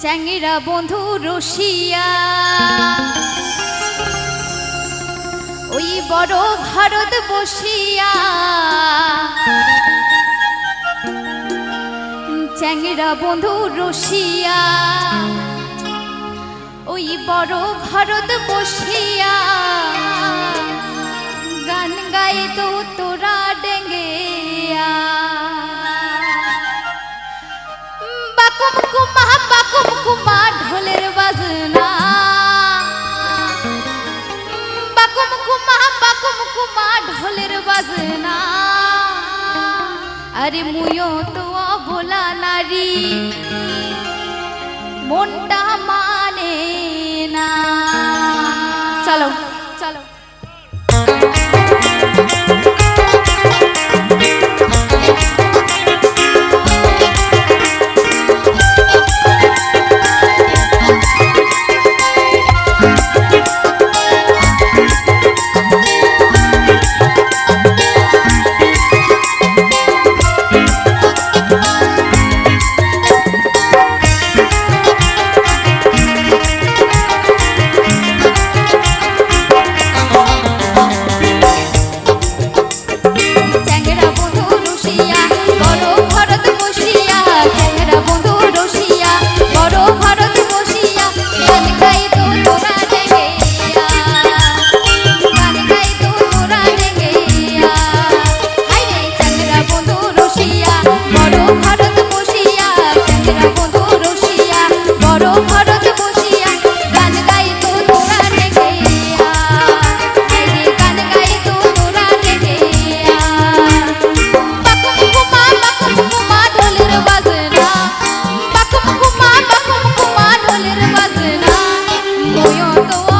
চ্যাংরা বন্ধু রসিয়া ওই বড় ভারত বসিয়া চ্যাংরা বন্ধু রসিয়া ওই বড় ভারত বসিয়া বাজনা। বাকুম কুমা বাজনা। আরে মুয়ো তো অবলা নারী মনটা মানে না। go on.